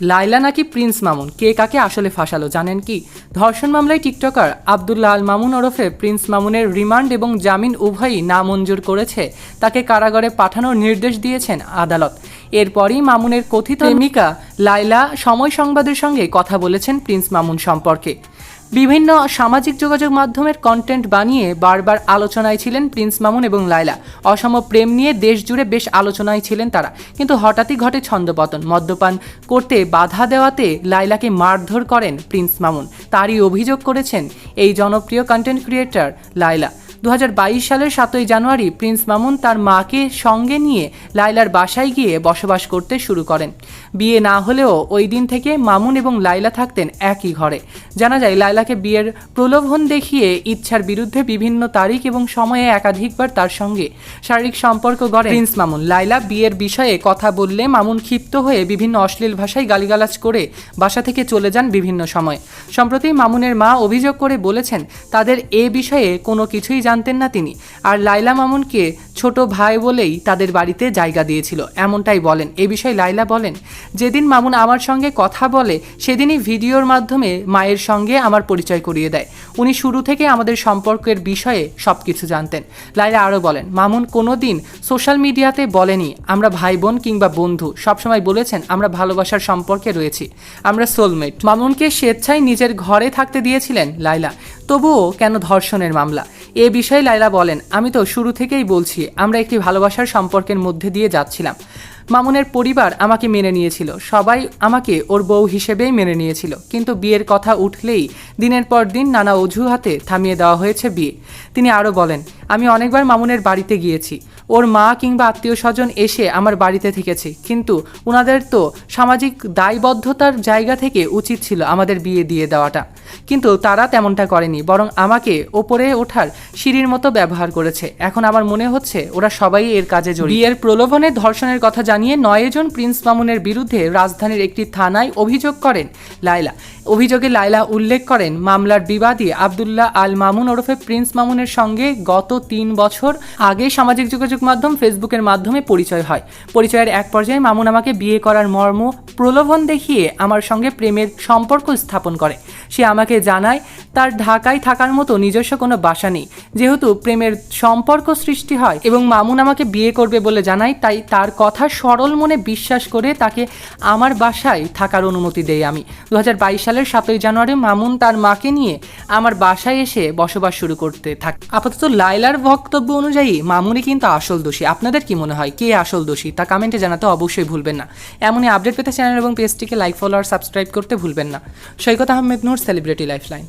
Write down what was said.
লাইলা নাকি প্রিন্স মামুন? কে কাকে আসলে ফাঁসালো, জানেন কি? ধর্ষণ মামলায় টিকটকার আবদুল্লাহ আল মামুন ওরফে প্রিন্স মামুনের রিমান্ড এবং জামিন উভয়ই নামঞ্জুর করেছে। তাকে কারাগারে পাঠানোর নির্দেশ দিয়েছেন আদালত। এরপরই মামুনের কথিত প্রেমিকা লাইলা সময় সংবাদের সঙ্গে কথা বলেছেন প্রিন্স মামুন সম্পর্কে। বিভিন্ন সামাজিক যোগাযোগ মাধ্যমের কন্টেন্ট বানিয়ে বারবার আলোচনায় ছিলেন প্রিন্স মামুন এবং লায়লা। অসম প্রেম নিয়ে দেশ জুড়ে বেশ আলোচনায় ছিলেন তারা। কিন্তু হঠাৎই ঘটে ছন্দপতন। মদ্যপান করতে বাধা দেওয়াতে লাইলাকে মারধর করেন প্রিন্স মামুন। তারই অভিযোগ করেছেন এই জনপ্রিয় কন্টেন্ট ক্রিয়েটর লায়লা। দু হাজার বাইশ সালের সাতই জানুয়ারি প্রিন্স মামুন তার মাকে সঙ্গে নিয়ে লাইলার বাসায় গিয়ে বসবাস করতে শুরু করেন। বিয়ে না হলেও ওই দিন থেকে মামুন এবং লাইলা থাকতেন একই ঘরে। জানা যায় লাইলাকে বিয়ের প্রলোভন দেখিয়ে ইচ্ছার বিরুদ্ধে বিভিন্ন তারিখ এবং সময়ে একাধিকবার তার সঙ্গে শারীরিক সম্পর্ক গড়ে প্রিন্স মামুন। লাইলা বিয়ের বিষয়ে কথা বললে মামুন ক্ষিপ্ত হয়ে বিভিন্ন অশ্লীল ভাষায় গালিগালাজ করে বাসা থেকে চলে যান বিভিন্ন সময়। সম্প্রতি মামুনের মা অভিযোগ করে বলেছেন, তাদের এ বিষয়ে কোনো কিছুই জানতেন না তিনি। আর লাইলা মামুনকে ছোট ভাই বলেই তাদের বাড়িতে জায়গা দিয়েছিল। এমনটাই বলেন। এ বিষয়ে লাইলা বলেন, যেদিন মামুন আমার সঙ্গে কথা বলে, সেদিনই ভিডিওর মাধ্যমে মায়ের সঙ্গে আমার পরিচয় করিয়ে দেয়। উনি শুরু থেকে আমাদের সম্পর্কের বিষয়ে সব কিছু জানতেন। লাইলা আরও বলেন, মামুন কোনো দিন সোশ্যাল মিডিয়াতে বলেনি, আমরা ভাই বোন কিংবা বন্ধু, সবসময় বলেছেন আমরা ভালোবাসার সম্পর্কে রয়েছি, আমরা সোলমেট। মামুনকে স্বেচ্ছায় নিজের ঘরে থাকতে দিয়েছিলেন লাইলা তবুও কেন ধর্ষণের মামলা? এ বিষয়ে লাইলা বলেন, আমি তো শুরু থেকেই বলছি, আমরা একটি ভালোবাসার সম্পর্কের মধ্যে দিয়ে যাচ্ছিলাম। মামুনের পরিবার আমাকে মেনে নিয়েছিল, সবাই আমাকে ওর বউ হিসেবেই মেনে নিয়েছিল। কিন্তু বিয়ের কথা উঠলেই দিনের পর দিন নানা অজুহাতে থামিয়ে দেওয়া হয়েছে বিয়ে। তিনি আরও বলেন, আমি অনেকবার মামুনের বাড়িতে গিয়েছি। ওর মা কিংবা আত্মীয় স্বজন এসে আমার বাড়িতে থেকেছে। কিন্তু ওনাদের তো সামাজিক দায়বদ্ধতার জায়গা থেকে উচিত ছিল আমাদের বিয়ে দিয়ে দেওয়াটা। কিন্তু তারা তেমনটা করেনি, বরং আমাকে ওপরে ওঠার সিঁড়ির মতো ব্যবহার করেছে। এখন আমার মনে হচ্ছে ওরা সবাই এর কাজে জড়িত। বিয়ের প্রলোভনে ধর্ষণের কথা জানিয়ে নয়জন প্রিন্স মামুনের বিরুদ্ধে রাজধানীর একটি থানায় অভিযোগ করেন লায়লা। অভিযোগে লায়লা উল্লেখ করেন, মামলার বিবাদী আবদুল্লাহ আল মামুন ওরফে প্রিন্স মামুনের সঙ্গে গত তিন বছর আগে সামাজিক যোগাযোগ মাধ্যম ফেসবুকের মাধ্যমে পরিচয় হয়। পরিচয়ের এক পর্যায়ে মামুন আমাকে বিয়ে করার মর্ম প্রলোভন দেখিয়ে আমার সঙ্গে প্রেমের সম্পর্ক স্থাপন করে। সে আমাকে জানায়, তার ঢাকায় থাকার মতো নিজস্ব কোনো বাসা নেই। যেহেতু প্রেমের সম্পর্ক সৃষ্টি হয় এবং মামুন আমাকে বিয়ে করবে বলে জানায়, তাই তার কথা সরল মনে বিশ্বাস করে তাকে আমার বাসায় থাকার অনুমতি দেই আমি। দু হাজার বাইশ সালের সাতই জানুয়ারি মামুন তার মাকে নিয়ে আমার বাসায় এসে বসবাস শুরু করতে থাকে। আপাতত লাইলার বক্তব্য অনুযায়ী মামুনই কিন্তু আসল দোষী। আপনাদের কি মনে হয়? কে আসল দোষী? তা কমেন্টে জানাতে অবশ্যই ভুলবেন না। এমনই আপডেট পেতে চ্যানেল এবং পেজটিকে লাইক ফলো আর সাবস্ক্রাইব করতে ভুলবেন না। সৈকত আহমেদ নূর celebrity lifeline.